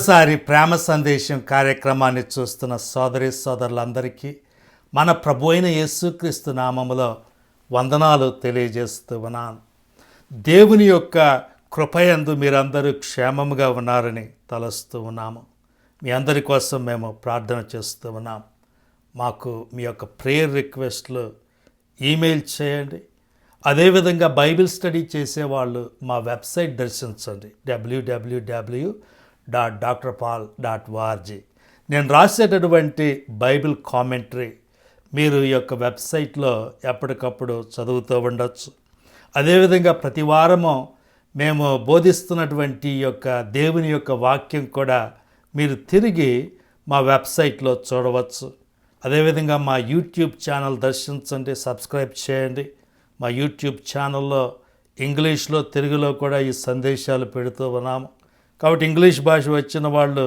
మరోసారి ప్రేమ సందేశం కార్యక్రమాన్ని చూస్తున్న సోదరి సోదరులందరికీ మన ప్రభు అయిన యేసుక్రీస్తు నామములో వందనాలు తెలియజేస్తూ ఉన్నాను. దేవుని యొక్క కృపయందు మీరందరూ క్షేమముగా ఉన్నారని తలస్తూ ఉన్నాము. మీ అందరి కోసం మేము ప్రార్థన చేస్తూ ఉన్నాం. మాకు మీ యొక్క ప్రేయర్ రిక్వెస్ట్లు ఈమెయిల్ చేయండి. అదేవిధంగా బైబిల్ స్టడీ చేసేవాళ్ళు మా వెబ్సైట్ దర్శించండి. WWW dot doctor Paul dot ORG. నేను రాసేటటువంటి బైబిల్ కామెంటరీ మీరు ఈ యొక్క వెబ్సైట్లో ఎప్పటికప్పుడు చదువుతూ ఉండొచ్చు. అదేవిధంగా ప్రతి వారము మేము బోధిస్తున్నటువంటి యొక్క దేవుని యొక్క వాక్యం కూడా మీరు తిరిగి మా వెబ్సైట్లో చూడవచ్చు. అదేవిధంగా మా యూట్యూబ్ ఛానల్ దర్శించండి సబ్స్క్రైబ్ చేయండి. మా యూట్యూబ్ ఛానల్లో ఇంగ్లీష్లో తెలుగులో కూడా ఈ సందేశాలు పెడుతూ ఉన్నాము. కాబట్టి ఇంగ్లీష్ భాష వచ్చిన వాళ్ళు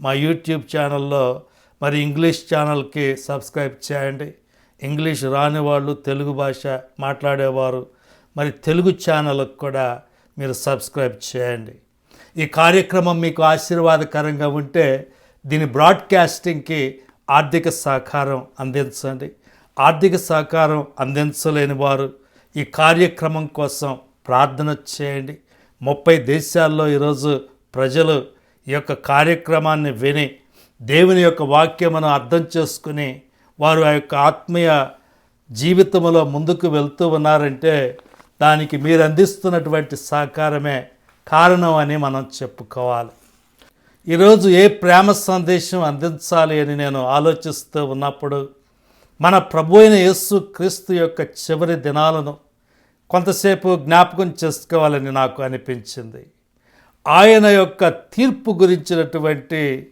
మా యూట్యూబ్ ఛానల్లో మరి ఇంగ్లీష్ ఛానల్కి సబ్స్క్రైబ్ చేయండి. ఇంగ్లీష్ రాని వాళ్ళు తెలుగు భాష మాట్లాడేవారు. మరి తెలుగు ఛానల్కి కూడా మీరు సబ్స్క్రైబ్ చేయండి. ఈ కార్యక్రమం మీకు ఆశీర్వాదకరంగా ఉంటే దీని బ్రాడ్కాస్టింగ్కి ఆర్థిక సహకారం అందించండి. ఆర్థిక సహకారం అందించలేని వారు ఈ కార్యక్రమం కోసం ప్రార్థన చేయండి. ముప్పై దేశాల్లో ఈరోజు ప్రజలు ఈ యొక్క కార్యక్రమాన్ని విని దేవుని యొక్క వాక్యమును అర్థం చేసుకుని వారు ఆ యొక్క ఆత్మీయ జీవితంలో ముందుకు వెళ్తూ ఉన్నారంటే దానికి మీరు అందిస్తున్నటువంటి సహకారమే కారణం అని మనం చెప్పుకోవాలి. ఈరోజు ఏ ప్రేమ సందేశం అందించాలి అని నేను ఆలోచిస్తూ ఉన్నప్పుడు మన ప్రభు అయిన యేసు క్రీస్తు యొక్క చివరి దినాలను కొంతసేపు జ్ఞాపకం చేసుకోవాలని నాకు అనిపించింది. ఆయన యొక్క తీర్పు గురించినటువంటి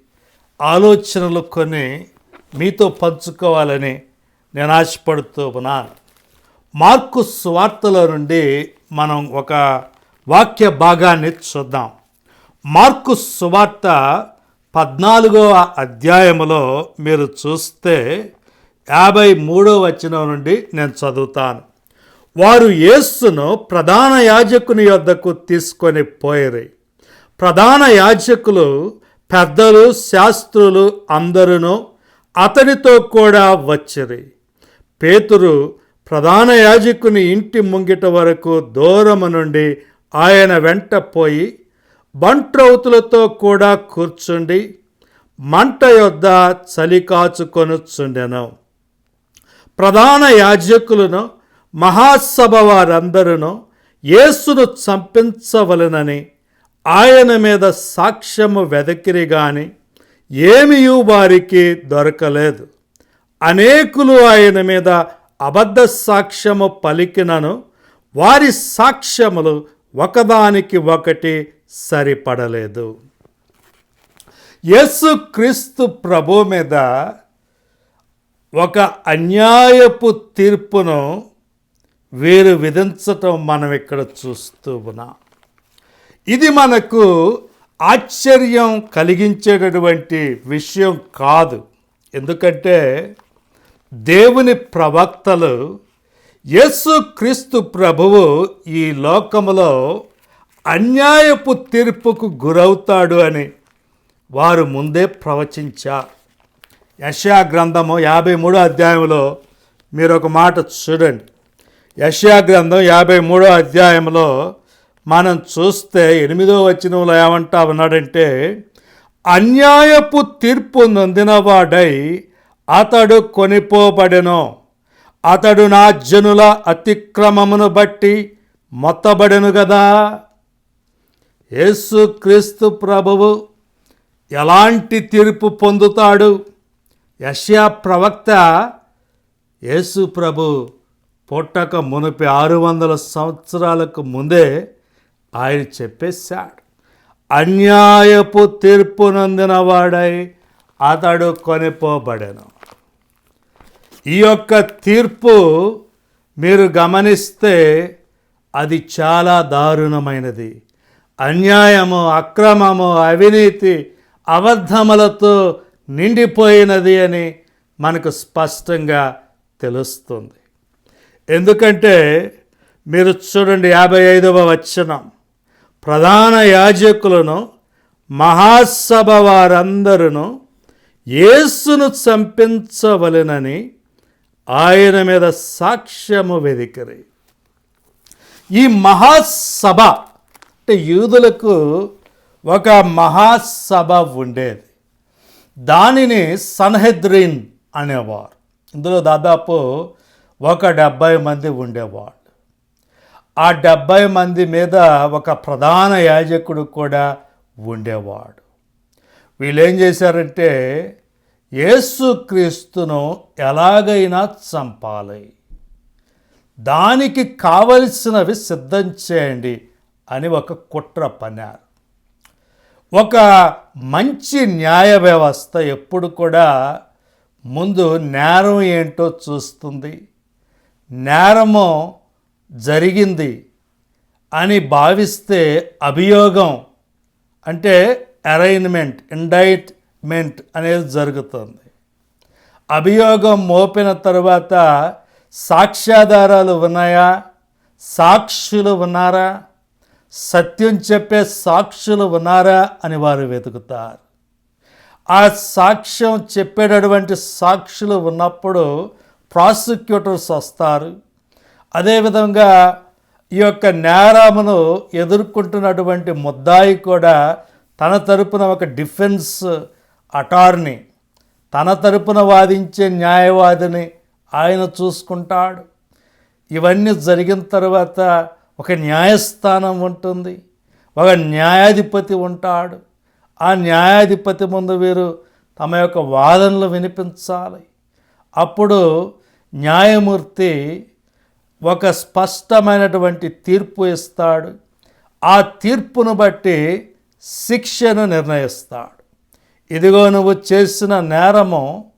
ఆలోచనలు కొన్ని మీతో పంచుకోవాలని నేను ఆశపడుతూ ఉన్నాను మార్కు స్వార్తలో నుండి మనం ఒక వాక్య భాగాన్ని చూద్దాం. మార్కు సువార్త పద్నాలుగవ అధ్యాయములో మీరు చూస్తే యాభై మూడో వచనం నుండి నేను చదువుతాను. వారు యేస్సును ప్రధాన యాజకుని యొద్దకు తీసుకొని పోయిరి. ప్రధాన యాజకులు పెద్దలు శాస్త్రులు అందరూ అతనితో కూడా వచ్చిరి. పేతురు ప్రధాన యాజకుని ఇంటి ముంగిట వరకు దూరము నుండి ఆయన వెంట పోయి బంట్రౌతులతో కూడా కూర్చుండి మంట యొద్ద చలికాచుకొనుచుండెను ప్రధాన యాజకులను మహాసభ వారందరూ యేసును చంపించవలనని ఆయన మీద సాక్ష్యము వెదకిరి గాని ఏమియూ వారికి దొరకలేదు. అనేకులు ఆయన మీద అబద్ధ సాక్ష్యము పలికినను వారి సాక్ష్యములు ఒకదానికి ఒకటి సరిపడలేదు. యేసు క్రీస్తు ప్రభు మీద ఒక అన్యాయపు తీర్పును వీరు విధించటం మనం ఇక్కడ చూస్తూ ఉన్నాం. ఇది మనకు ఆశ్చర్యం కలిగించేటటువంటి విషయం కాదు. ఎందుకంటే దేవుని ప్రవక్తలు యేసు క్రీస్తు ప్రభువు ఈ లోకములో అన్యాయపు తీర్పుకు గురవుతాడు అని వారు ముందే ప్రవచించారు. యష్యా గ్రంథము యాభై మూడో అధ్యాయంలో మీరు ఒక మాట చూడండి. యష్యా గ్రంథం యాభై మూడో అధ్యాయంలో మనం చూస్తే ఎనిమిదో వచనంలో ఏమంటా ఉన్నాడంటే అన్యాయపు తీర్పు నొందినవాడై అతడు కొనిపోబడెను. అతడు నా జనుల అతిక్రమమును బట్టి మొత్తబడెను కదా యేసుక్రీస్తు ప్రభువు ఎలాంటి తీర్పు పొందుతాడు? యష్యా ప్రవక్త యేసు ప్రభు పుట్టక మునిపి ఆరు వందల సంవత్సరాలకు ముందే ఆయన చెప్పేశాడు. అన్యాయపు తీర్పు నందిన వాడై అతడు కొనిపోబడెను. ఈ యొక్క తీర్పు మీరు గమనిస్తే అది చాలా దారుణమైనది. అన్యాయము అక్రమము అవినీతి అబద్ధములతో నిండిపోయినది అని మనకు స్పష్టంగా తెలుస్తుంది. ఎందుకంటే మీరు చూడండి యాభై ఐదవ వచనం. ప్రధాన యాజకులను మహాసభ వారందరూ యేసును చంపించవలెనని ఆయన మీద సాక్ష్యము వెదికరి. ఈ మహాసభ అంటే యూదులకు ఒక మహాసభ ఉండేది. దానిని సన్హెద్రిన్ అనేవారు. ఇందులో దాదాపు ఒక డెబ్భై మంది ఉండేవారు. ఆ డెబ్భై మంది మీద ఒక ప్రధాన యాజకుడు కూడా ఉండేవాడు. వీళ్ళేం చేశారంటే యేసుక్రీస్తును ఎలాగైనా చంపాలి. దానికి కావలసినవి సిద్ధం చేయండి అని ఒక కుట్ర పన్నారు. ఒక మంచి న్యాయ వ్యవస్థ ఎప్పుడు కూడా ముందు నేరం ఏంటో చూస్తుంది. నేరము జరిగింది అని భావిస్తే అభియోగం అంటే అరైన్మెంట్ ఇండైట్మెంట్ అనేది జరుగుతుంది. అభియోగం మోపిన తర్వాత సాక్ష్యాధారాలు ఉన్నాయా? సాక్షులు ఉన్నారా? సత్యం చెప్పే సాక్షులు ఉన్నారా అని వారు వెతుకుతారు. ఆ సాక్ష్యం చెప్పేటటువంటి సాక్షులు ఉన్నప్పుడు ప్రాసిక్యూటర్స్ వస్తారు. అదేవిధంగా ఈ యొక్క నేరామును ఎదుర్కొంటున్నటువంటి ముద్దాయి కూడా తన తరపున ఒక డిఫెన్స్ అటార్నీ తన తరపున వాదించే న్యాయవాదిని ఆయన చూసుకుంటాడు. ఇవన్నీ జరిగిన తర్వాత ఒక న్యాయస్థానం ఉంటుంది ఒక న్యాయాధిపతి ఉంటాడు. ఆ న్యాయాధిపతి ముందు వీరు తమ యొక్క వాదనలు వినిపించాలి. అప్పుడు న్యాయమూర్తి ఒక స్పష్టమైనటువంటి తీర్పు ఇస్తాడు. ఆ తీర్పును బట్టి శిక్షను నిర్ణయిస్తాడు. ఇదిగో నువ్వు చేసిన నేరము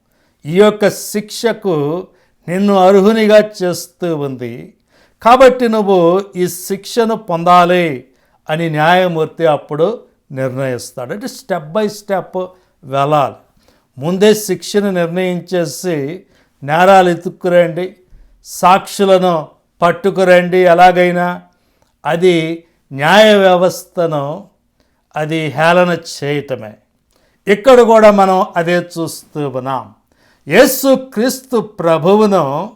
ఈ యొక్క శిక్షకు నిన్ను అర్హునిగా చేస్తూ ఉంది. కాబట్టి నువ్వు ఈ శిక్షను పొందాలి అని న్యాయమూర్తి అప్పుడు నిర్ణయిస్తాడు. అంటే స్టెప్ బై స్టెప్ వెళ్ళాలి. ముందే శిక్షను నిర్ణయించేసి నేరాలు ఎత్తుక్కురండి. సాక్షులను పట్టుకురండి ఎలాగైనా. అది న్యాయ వ్యవస్థను అది హేళన చేయటమే. ఇక్కడ కూడా మనం అదే చూస్తూ ఉన్నాం. యేసు క్రీస్తు ప్రభువును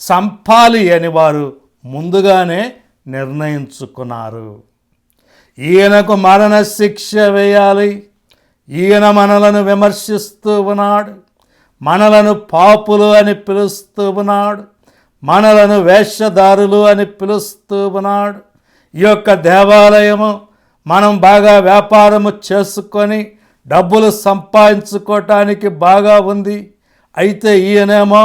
చంపాలి అని వారు ముందుగానే నిర్ణయించుకున్నారు. ఈయనకు మరణ శిక్ష వేయాలి. ఈయన మనలను విమర్శిస్తూ ఉన్నాడు. మనలను పాపులు అని పిలుస్తూ ఉన్నాడు. మనలను వేషధారులు అని పిలుస్తూ ఉన్నాడు. ఈ యొక్క దేవాలయము మనం బాగా వ్యాపారము చేసుకొని డబ్బులు సంపాదించుకోవటానికి బాగా ఉంది. అయితే ఈయనేమో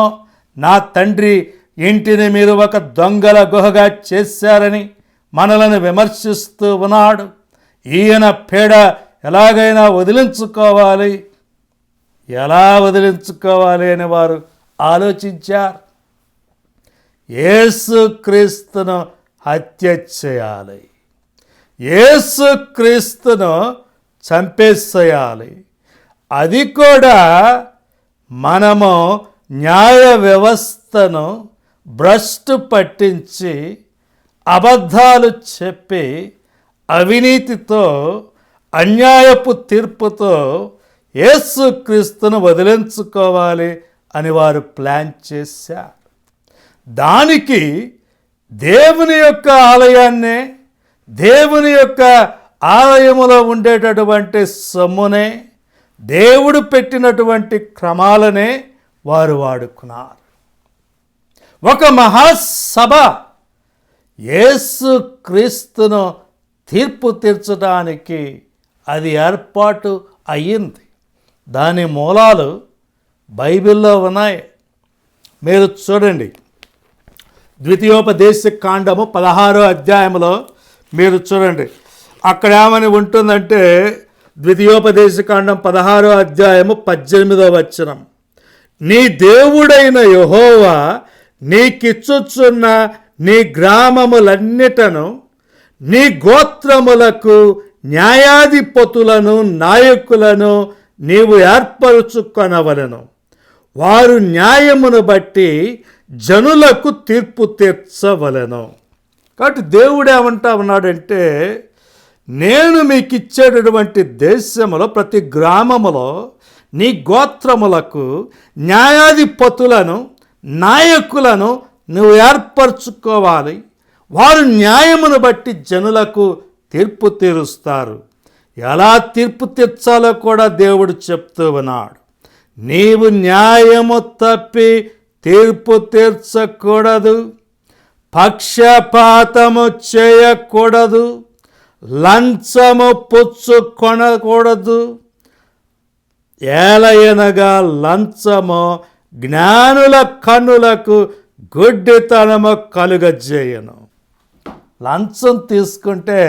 నా తండ్రి ఇంటిని మీరు ఒక దొంగల గుహగా చేశారని మనలను విమర్శిస్తూ ఉన్నాడు. ఈయన పీడ ఎలాగైనా వదిలించుకోవాలి. ఎలా వదిలించుకోవాలి అని వారు ఆలోచించారు. యేసుక్రీస్తును హత్య చేయాలి. యేసుక్రీస్తును చంపేసేయాలి. అది కూడా మనము న్యాయ వ్యవస్థను భ్రష్టు పట్టించి అబద్ధాలు చెప్పి అవినీతితో అన్యాయపు తీర్పుతో యేసుక్రీస్తును వదిలించుకోవాలి అని వారు ప్లాన్ చేశారు. దానికి దేవుని యొక్క ఆలయాన్నే దేవుని యొక్క ఆలయములో ఉండేటటువంటి సొమ్మునే దేవుడు పెట్టినటువంటి క్రమాలనే వారు వాడుకున్నారు. ఒక మహాసభ యేసు క్రీస్తును తీర్పు తీర్చడానికి అది ఏర్పాటు అయ్యింది. దాని మూలాలు బైబిల్లో ఉన్నాయి. మీరు చూడండి. ద్వితీయోపదేశ కాండము పదహారో అధ్యాయంలో మీరు చూడండి. అక్కడ ఏమని ఉంటుందంటే ద్వితీయోపదేశ కాండం పదహారో అధ్యాయము పద్దెనిమిదో వచనం. నీ దేవుడైన యహోవా నీకిచ్చుచున్న నీ గ్రామములన్నిటను నీ గోత్రములకు న్యాయాధిపతులను నాయకులను నీవు ఏర్పరుచుకొనవలను. వారు న్యాయమును బట్టి జనులకు తీర్పు తీర్చవలెను. కాబట్టి దేవుడేమంటా ఉన్నాడంటే నేను మీకు ఇచ్చేటటువంటి దేశములో ప్రతి గ్రామములో నీ గోత్రములకు న్యాయాధిపతులను నాయకులను నువ్వు ఏర్పరచుకోవాలి. వారు న్యాయమును బట్టి జనులకు తీర్పు తీరుస్తారు. ఎలా తీర్పు తీర్చాలో కూడా దేవుడు చెప్తూ ఉన్నాడు. నీవు న్యాయము తప్పి తీర్పు తీర్చకూడదు. పక్షపాతము చేయకూడదు. లంచము పుచ్చుకొనకూడదు. ఏలయనగా లంచము జ్ఞానుల కన్నులకు గుడ్డితనము కలుగజేయను. లంచం తీసుకుంటే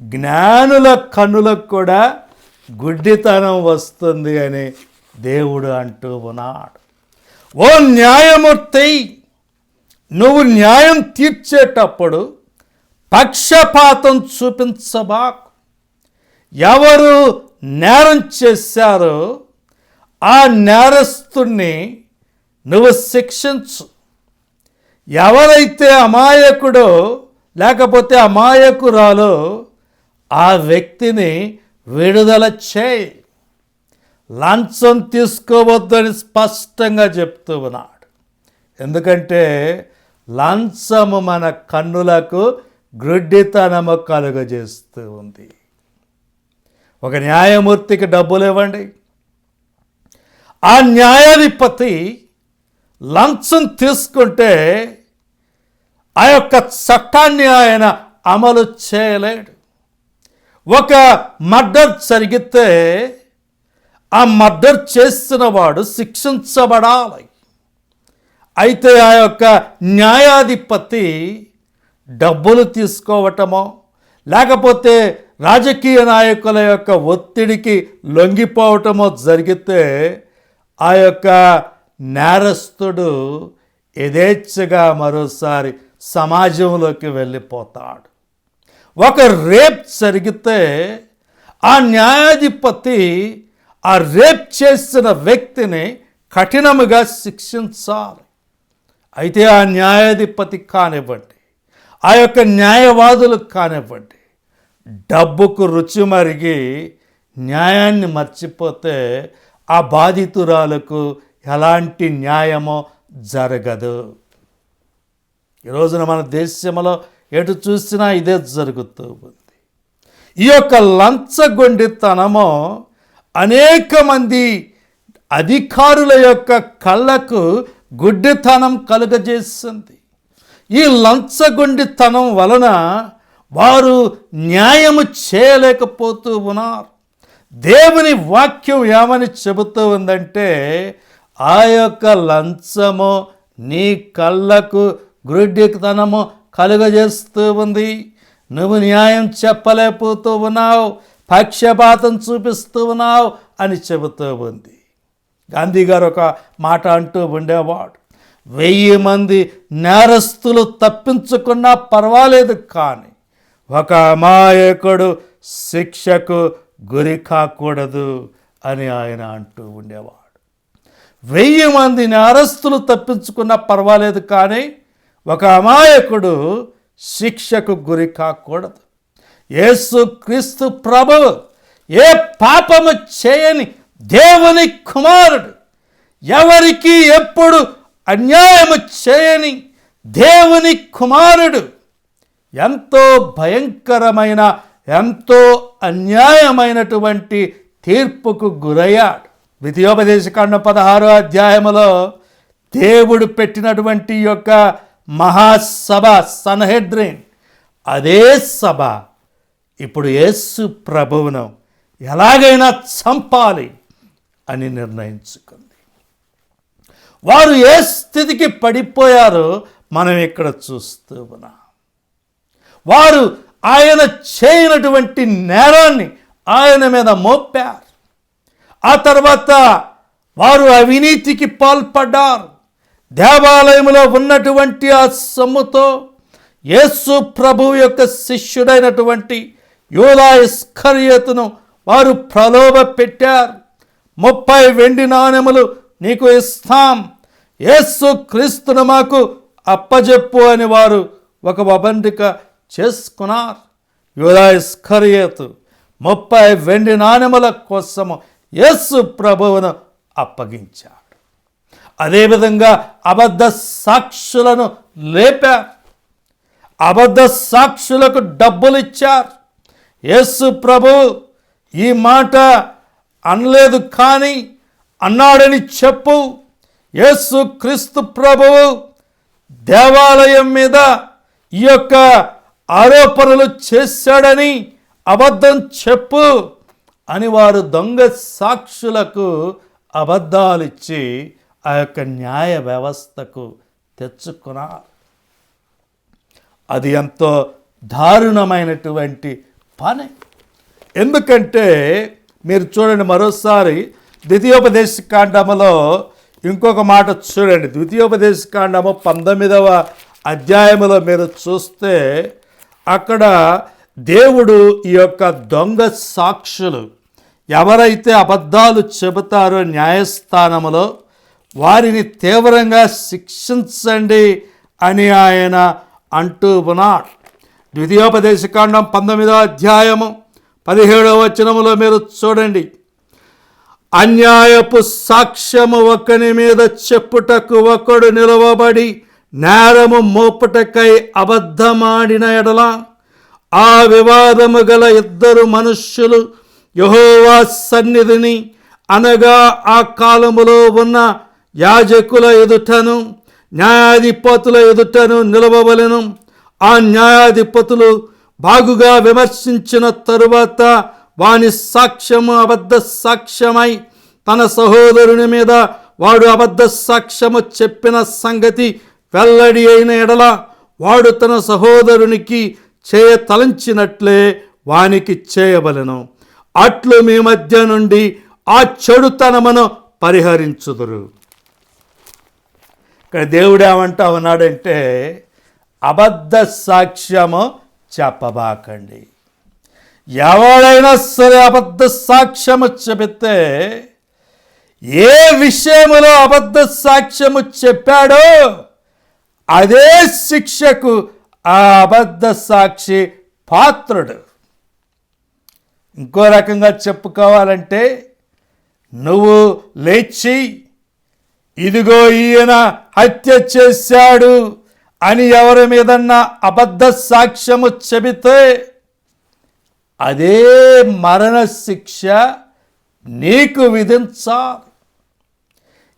జ్ఞానుల కన్నులకు కూడా గుడ్డితనం వస్తుంది అని దేవుడు అంటూ ఉన్నాడు. ఓ న్యాయమూర్తి నువ్వు న్యాయం తీర్చేటప్పుడు పక్షపాతం చూపించబాకు ఎవరు నేరం చేశారో ఆ నేరస్తుణ్ణి నువ్వు శిక్షించు. ఎవరైతే అమాయకుడో లేకపోతే అమాయకురాలో ఆ వ్యక్తిని విడుదల చేయి. లంచం తీసుకోవద్దని స్పష్టంగా చెప్తూ ఉన్నాడు. ఎందుకంటే లంచము మన కన్నులకు గ్రుడ్డితనము కలుగజేస్తూ ఉంది. ఒక న్యాయమూర్తికి డబ్బులు ఇవ్వండి. ఆ న్యాయాధిపతి లంచం తీసుకుంటే ఆ యొక్క చట్టాన్ని ఆయన అమలు చేయలేడు. ఒక మర్డర్ జరిగితే ఆ మర్డర్ చేసిన వాడు శిక్షించబడాలి. అయితే ఆ యొక్క న్యాయాధిపతి డబ్బులు తీసుకోవటమో లేకపోతే రాజకీయ నాయకుల యొక్క ఒత్తిడికి లొంగిపోవటమో జరిగితే ఆ యొక్క నేరస్తుడు యథేచ్ఛగా మరోసారి సమాజంలోకి వెళ్ళిపోతాడు. ఒక రేప్ జరిగితే ఆ న్యాయాధిపతి ఆ రేప్ చేసిన వ్యక్తిని కఠినముగా శిక్షించాలి. అయితే ఆ న్యాయాధిపతి కానివ్వండి ఆ యొక్క న్యాయవాదులు కానివ్వండి డబ్బుకు రుచి మరిగి న్యాయాన్ని మర్చిపోతే ఆ బాధితురాలకు ఎలాంటి న్యాయమో జరగదు. ఈ రోజున మన దేశంలో ఎటు చూసినా ఇదే జరుగుతూ ఉంది. ఈ యొక్క లంచగొండితనము అనేక మంది అధికారుల యొక్క కళ్ళకు గుడ్డితనం కలుగజేస్తుంది. ఈ లంచగొండితనం వలన వారు న్యాయము చేయలేకపోతూ ఉన్నారు. దేవుని వాక్యం ఏమని చెబుతూ ఉందంటే ఆ యొక్క లంచము నీ కళ్ళకు గుడ్డితనము కలుగజేస్తూ ఉంది. నువ్వు న్యాయం చెప్పలేకపోతూ ఉన్నావు. పక్షపాతం చూపిస్తూ ఉన్నావు అని చెబుతూ ఉంది. గాంధీ గారు ఒక మాట అంటూ ఉండేవాడు. వెయ్యి మంది నేరస్తులు తప్పించుకున్నా పర్వాలేదు కానీ ఒక అమాయకుడు శిక్షకు గురి కాకూడదు అని ఆయన అంటూ ఉండేవాడు. వెయ్యి మంది నేరస్తులు తప్పించుకున్నా పర్వాలేదు కానీ ఒక అమాయకుడు శిక్షకు గురి కాకూడదు. యేసు క్రీస్తు ప్రభువు ఏ పాపము చేయని దేవుని కుమారుడు ఎవరికి ఎప్పుడు అన్యాయము చేయని దేవుని కుమారుడు. ఎంతో భయంకరమైన ఎంతో అన్యాయమైనటువంటి తీర్పుకు గురయ్యాడు. ద్వితీయోపదేశకాండం పదహారో అధ్యాయములో దేవుడు పెట్టినటువంటి యొక్క మహాసభ సన్హెడ్రిన్ అదే సభ ఇప్పుడు యేసు ప్రభువును ఎలాగైనా చంపాలి అని నిర్ణయించుకుంది. వారు ఏ స్థితికి పడిపోయారో మనం ఇక్కడ చూస్తూ ఉన్నాం. వారు ఆయన చేయనటువంటి నేరాన్ని ఆయన మీద మోపారు. ఆ తర్వాత వారు అవినీతికి పాల్పడ్డారు. దేవాలయంలో ఉన్నటువంటి ఆ సొమ్ముతో యేసు ప్రభువు యొక్క శిష్యుడైనటువంటి యూదా ఇస్కర్యతను వారు ప్రలోభ పెట్టారు. ముప్పై వెండి నాణెములు నీకు ఇస్తాం. యేసు క్రీస్తును మాకు అప్పజెప్పు అని వారు ఒక వబండిక చేసుకున్నారు. యుధాయిస్కరియతు ముప్పై వెండి నాణెముల కోసము యేసు ప్రభువును అప్పగించాడు. అదేవిధంగా అబద్ధ సాక్షులను లేపారు. అబద్ధ సాక్షులకు డబ్బులు ఇచ్చారు యేసు ప్రభు ఈ మాట అనలేదు కానీ అన్నాడని చెప్పు. యేసు క్రీస్తు ప్రభువు దేవాలయం మీద ఈ యొక్క ఆరోపణలు చేశాడని అబద్ధం చెప్పు అని వారు దొంగ సాక్షులకు అబద్ధాలిచ్చి ఆ యొక్క న్యాయ వ్యవస్థకు తెచ్చుకున్నారు. అది ఎంతో దారుణమైనటువంటి పని. ఎందుకంటే మీరు చూడండి మరోసారి ద్వితీయోపదేశ కాండములో ఇంకొక మాట చూడండి. ద్వితీయోపదేశ కాండము పంతొమ్మిదవ అధ్యాయములో మీరు చూస్తే అక్కడ దేవుడు ఈ యొక్క దొంగ సాక్షులు ఎవరైతే అబద్ధాలు చెబుతారో న్యాయస్థానములో వారిని తీవ్రంగా శిక్షించండి అని ఆయన అంటూ ఉన్నాడు. ద్వితీయోపదేశకాండం పంతొమ్మిదో అధ్యాయము పదిహేడవ వచనములో మీరు చూడండి. అన్యాయపు సాక్ష్యము ఒకని మీద చెప్పుటకు ఒకడు నిలవబడి నేరము మోపుటకై అబద్ధమాడిన ఎడల ఆ వివాదము గల ఇద్దరు మనుష్యులు యహోవా సన్నిధిని అనగా ఆ కాలములో ఉన్న యాజకుల ఎదుటను న్యాయాధిపతుల ఎదుటను నిలవవలను. ఆ న్యాయాధిపతులు బాగుగా విమర్శించిన తరువాత వాని సాక్ష్యము అబద్ధ సాక్ష్యమై తన సహోదరుని మీద వాడు అబద్ధ సాక్ష్యము చెప్పిన సంగతి వెల్లడి అయిన ఎడల వాడు తన సహోదరునికి చేయ తలంచినట్లే వానికి చేయవలెను. అట్లు మీ మధ్య నుండి ఆ చెడుతనమును పరిహరించుదురు. ఇక్కడ దేవుడు ఏమంటా ఉన్నాడంటే అబద్ధ సాక్ష్యము చెప్పబాకండి. ఎవడైనా సరే అబద్ధ సాక్ష్యము చెబితే ఏ విషయములో అబద్ధ సాక్ష్యము చెప్పాడో అదే శిక్షకు ఆ అబద్ధ సాక్షి పాత్రుడు. ఇంకో రకంగా చెప్పుకోవాలంటే నువ్వు లేచి ఇదిగో ఈయన హత్య చేశాడు. అని ఎవరి మీదన్నా అబద్ధ సాక్ష్యము చెబితే అదే మరణశిక్ష నీకు విధించాలి.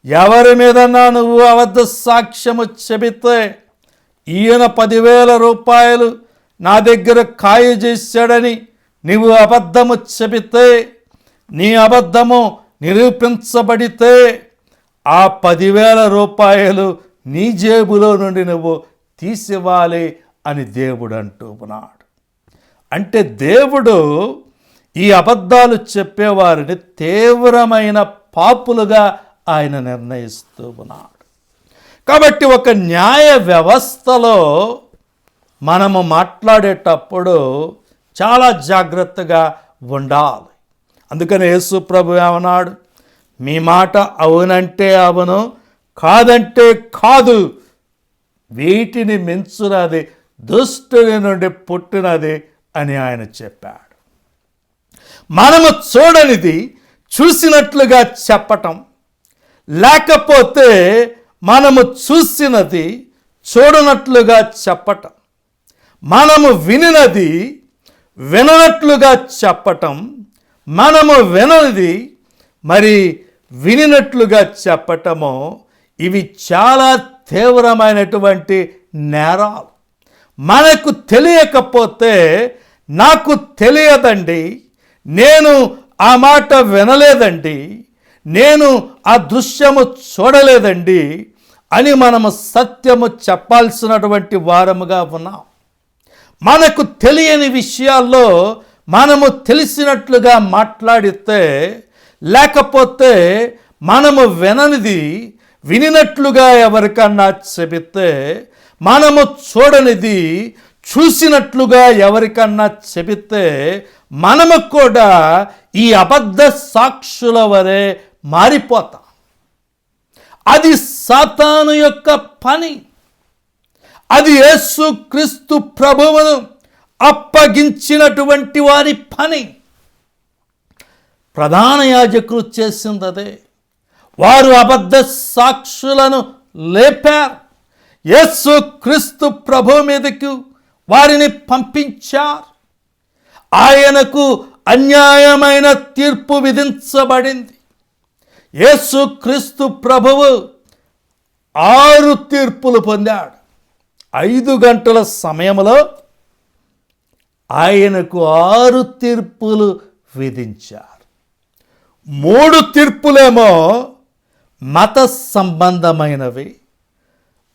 ఎవరి మీదన్నా నువ్వు అబద్ధ సాక్ష్యము చెబితే ఈయన పదివేల రూపాయలు నా దగ్గర ఖాయి చేశాడని నీవు అబద్ధము చెబితే నీ అబద్ధము నిరూపించబడితే ఆ పదివేల రూపాయలు నీ జేబులో నుండి నువ్వు తీసివ్వాలి అని దేవుడు అంటూ ఉన్నాడు. అంటే దేవుడు ఈ అబద్ధాలు చెప్పేవారిని తీవ్రమైన పాపులుగా ఆయన నిర్ణయిస్తూ ఉన్నాడు. కాబట్టి ఒక న్యాయ వ్యవస్థలో మనము మాట్లాడేటప్పుడు చాలా జాగ్రత్తగా ఉండాలి. అందుకని యేసు ప్రభు ఏమన్నాడు? మీ మాట అవునంటే అవును కాదంటే కాదు వీటిని మించునది దుష్టుని నుండి పుట్టినది అని ఆయన చెప్పాడు. మనము చూడనిది చూసినట్లుగా చెప్పటం. లేకపోతే మనము చూసినది చూడనట్లుగా చెప్పటం. మనము వినినది విననట్లుగా చెప్పటం. మనము విననిది మరి వినినట్లుగా చెప్పటము ఇవి చాలా తీవ్రమైనటువంటి నేరాలు. మనకు తెలియకపోతే నాకు తెలియదండి. నేను ఆ మాట వినలేదండి. నేను ఆ దృశ్యము చూడలేదండి అని మనము సత్యము చెప్పాల్సినటువంటి వారముగా ఉన్నాం. మనకు తెలియని విషయాల్లో మనము తెలిసినట్లుగా మాట్లాడితే లేకపోతే మనము విననిది వినినట్లుగా ఎవరికన్నా చెబితే మనము చూడనిది చూసినట్లుగా ఎవరికన్నా చెబితే మనము కూడా ఈ అబద్ధ సాక్షుల వరే మారిపోతాం. అది సాతాను యొక్క పని. అది యేసు క్రీస్తు ప్రభువును అప్పగించినటువంటి వారి పని. ప్రధాన యాజకులు చేసిందదే వారు అబద్ధ సాక్షులను లేపారు. యేసు క్రీస్తు ప్రభు మీదకు వారిని పంపించారు. ఆయనకు అన్యాయమైన తీర్పు విధించబడింది. యేసు క్రీస్తు ప్రభువు ఆరు తీర్పులు పొందాడు. ఐదు గంటల సమయంలో ఆయనకు ఆరు తీర్పులు విధించారు. మూడు తీర్పులేమో మత సంబంధమైనవి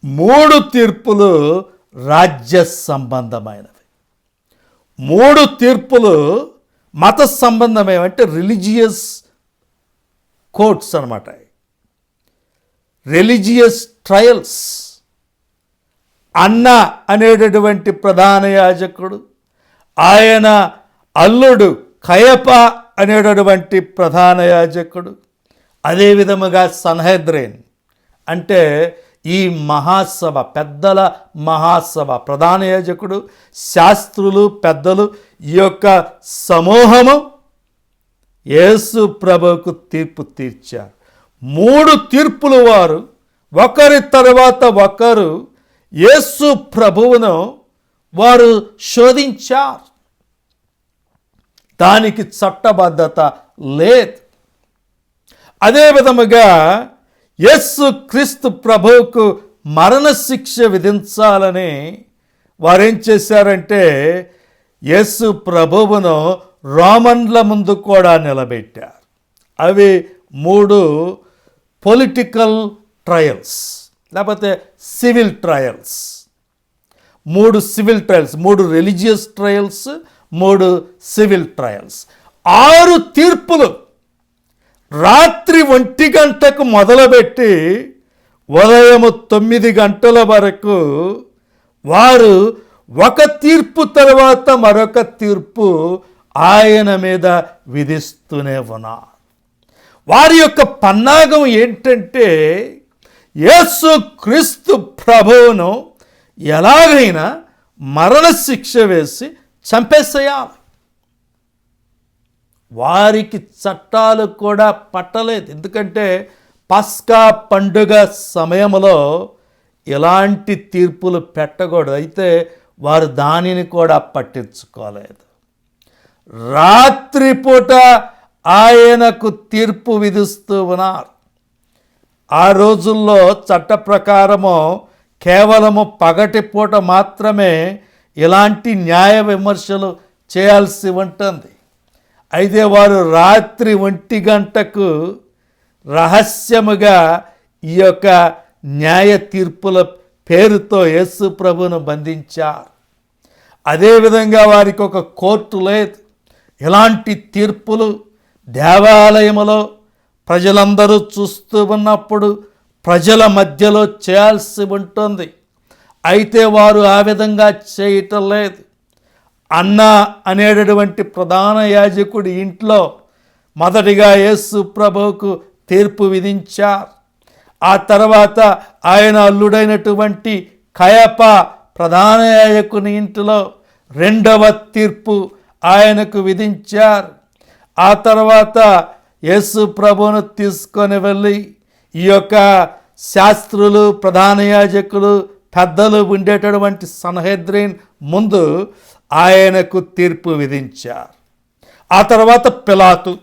మూడు తీర్పులు రాజ్య సంబంధమైనవి. మూడు తీర్పులు మత సంబంధమేమంటే రిలీజియస్ కోర్ట్స్ అనమాట రిలీజియస్ ట్రయల్స్. అన్న అనేటటువంటి ప్రధాన యాజకుడు ఆయన అల్లుడు కయప అనేటటువంటి ప్రధాన యాజకుడు అదే విధముగా సన్హెద్రేన్ అంటే ఈ మహాసభ పెద్దల మహాసభ ప్రధాన యాజకుడు శాస్త్రులు పెద్దలు ఈ యొక్క సమూహము యేసు ప్రభువుకు తీర్పు తీర్చారు. మూడు తీర్పులు వారు. ఒకరి తర్వాత ఒకరు యేసు ప్రభువును వారు శోధించారు. దానికి చట్టబద్ధత లేదు. అదే విధముగా యస్సు క్రీస్తు ప్రభువుకు మరణశిక్ష విధించాలని వారేం చేశారంటే యేసు ప్రభువును రోమన్ల ముందు కూడా నిలబెట్టారు. అవి మూడు పొలిటికల్ ట్రయల్స్ లేకపోతే సివిల్ ట్రయల్స్. మూడు సివిల్ ట్రయల్స్ మూడు రిలీజియస్ ట్రయల్స్ మూడు సివిల్ ట్రయల్స్. ఆరు తీర్పులు రాత్రి ఒంటి గంటకు మొదలుపెట్టి ఉదయము తొమ్మిది గంటల వరకు వారు ఒక తీర్పు తర్వాత మరొక తీర్పు ఆయన మీద విధిస్తూనే ఉన్నారు. వారి యొక్క పన్నాగం ఏంటంటే యేసు క్రీస్తు ప్రభువును ఎలాగైనా మరణశిక్ష వేసి చంపేసేయాలి. వారికి చట్టాలు కూడా పట్టలేదు. ఎందుకంటే పస్కా పండుగ సమయంలో ఎలాంటి తీర్పులు పెట్టకూడదు. అయితే వారు దానిని కూడా పట్టించుకోలేదు. రాత్రిపూట ఆయనకు తీర్పు విధిస్తూ ఉన్నారు. ఆ రోజుల్లో చట్ట ప్రకారము కేవలము పగటి పూట మాత్రమే ఇలాంటి న్యాయ విమర్శలు చేయాల్సి ఉంటుంది. అయితే వారు రాత్రి ఒంటి గంటకు రహస్యముగా ఈ యొక్క న్యాయ తీర్పుల పేరుతో యేసు ప్రభును బంధించారు. అదేవిధంగా వారికి ఒక కోర్టు లేదు. ఇలాంటి తీర్పులు దేవాలయములో ప్రజలందరూ చూస్తూ ఉన్నప్పుడు ప్రజల మధ్యలో చేయాల్సి ఉంటుంది. అయితే వారు ఆ విధంగా చేయటం లేదు. అన్న అనేటటువంటి ప్రధాన యాజకుడి ఇంట్లో మొదటిగా యేసు ప్రభువుకు తీర్పు విధించారు. ఆ తర్వాత ఆయన అల్లుడైనటువంటి కయప ప్రధాన యాజకుని ఇంటిలో రెండవ తీర్పు ఆయనకు విధించారు. ఆ తర్వాత యేసు ప్రభువును తీసుకొని వెళ్ళి ఈ యొక్క శాస్త్రులు ప్రధాన యాజకులు పెద్దలు ఉండేటటువంటి సన్హెద్రీన్ ముందు ఆయనకు తీర్పు విధించారు ఆ తర్వాత పిలాతు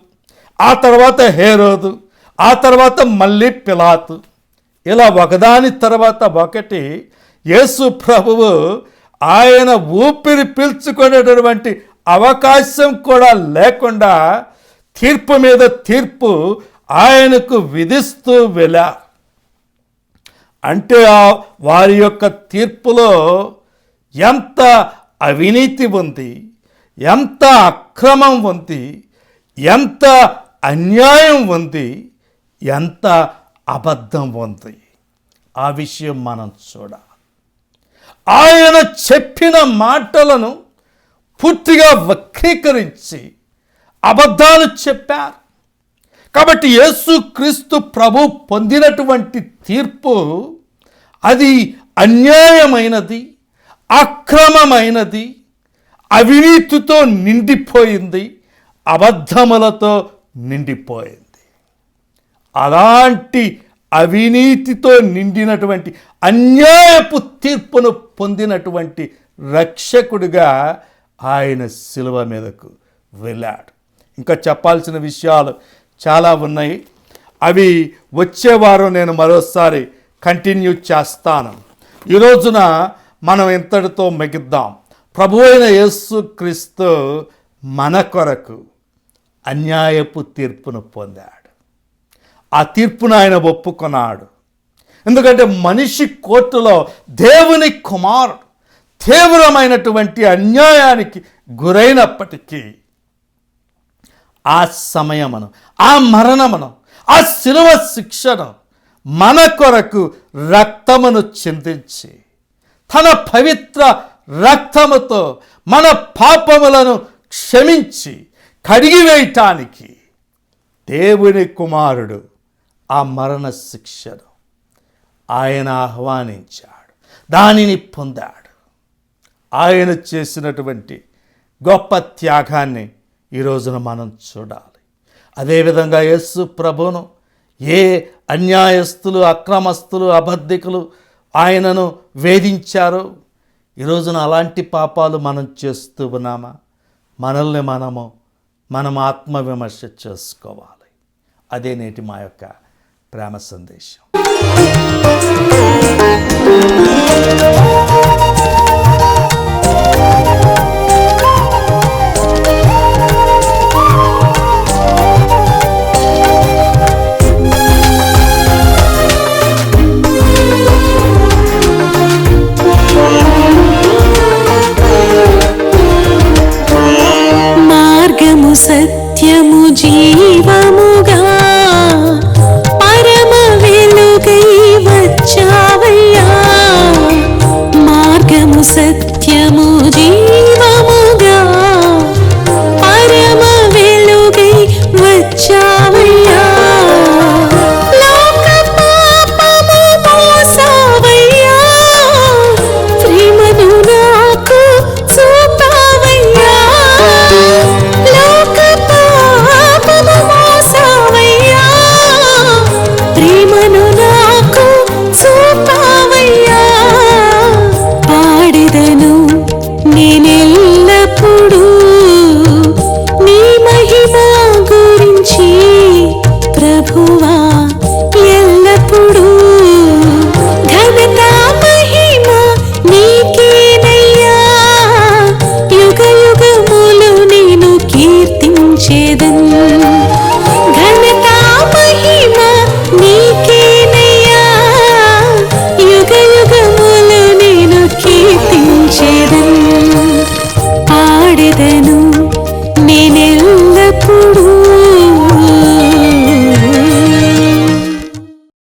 ఆ తర్వాత హేరోదు ఆ తర్వాత మళ్ళీ పిలాతు. ఇలా ఒకదాని తర్వాత ఒకటి యేసు ప్రభువు ఆయన ఊపిరి పీల్చుకునేటటువంటి అవకాశం కూడా లేకుండా తీర్పు మీద తీర్పు ఆయనకు విధిస్తూ వెళ్ళా. అంటే వారి యొక్క తీర్పులో ఎంత అవినీతి ఉంది ఎంత అక్రమం ఉంది ఎంత అన్యాయం ఉంది ఎంత అబద్ధం ఉంది ఆ విషయం మనం చూడాలి ఆయన చెప్పిన మాటలను పూర్తిగా వక్రీకరించి అబద్ధాలు చెప్పారు. కాబట్టి యేసుక్రీస్తు ప్రభు పొందినటువంటి తీర్పు అది అన్యాయమైనది. అక్రమమైనది అవినీతితో నిండిపోయింది అబద్ధములతో నిండిపోయింది. అలాంటి అవినీతితో నిండినటువంటి అన్యాయపు తీర్పును పొందినటువంటి రక్షకుడిగా ఆయన శిలువ మీదకు వెళ్ళాడు. ఇంకా చెప్పాల్సిన విషయాలు చాలా ఉన్నాయి. అవి వచ్చేవారు నేను మరోసారి కంటిన్యూ చేస్తాను. ఈ రోజున మనం ఇంతటితో మిగిద్దాం. ప్రభు అయిన యేసు క్రీస్తు మన కొరకు అన్యాయపు తీర్పును పొందాడు. ఆ తీర్పును ఆయన ఒప్పుకున్నాడు. ఎందుకంటే మనిషి కోర్టులో దేవుని కుమారుడు తీవ్రమైనటువంటి అన్యాయానికి గురైనప్పటికీ ఆ సమయమును ఆ మరణమును ఆ శిలువ శిక్షను మన కొరకు రక్తమును చిందించి తన పవిత్ర రక్తముతో మన పాపములను క్షమించి కడిగివేయటానికి దేవుని కుమారుడు ఆ మరణ శిక్షను ఆయన ఆహ్వానించాడు దానిని పొందాడు. ఆయన చేసినటువంటి గొప్ప త్యాగాన్ని ఈ రోజున మనం చూడాలి. అదేవిధంగా యేసు ప్రభును ఏ అన్యాయస్తులు అక్రమస్తులు అబద్ధికులు ఆయనను వేధించారు. ఈరోజున అలాంటి పాపాలు మనం చేస్తూ ఉన్నామా? మనల్ని మనము మనం ఆత్మవిమర్శ చేసుకోవాలి. అదే నేటి మా యొక్క ప్రేమ సందేశం. మార్గము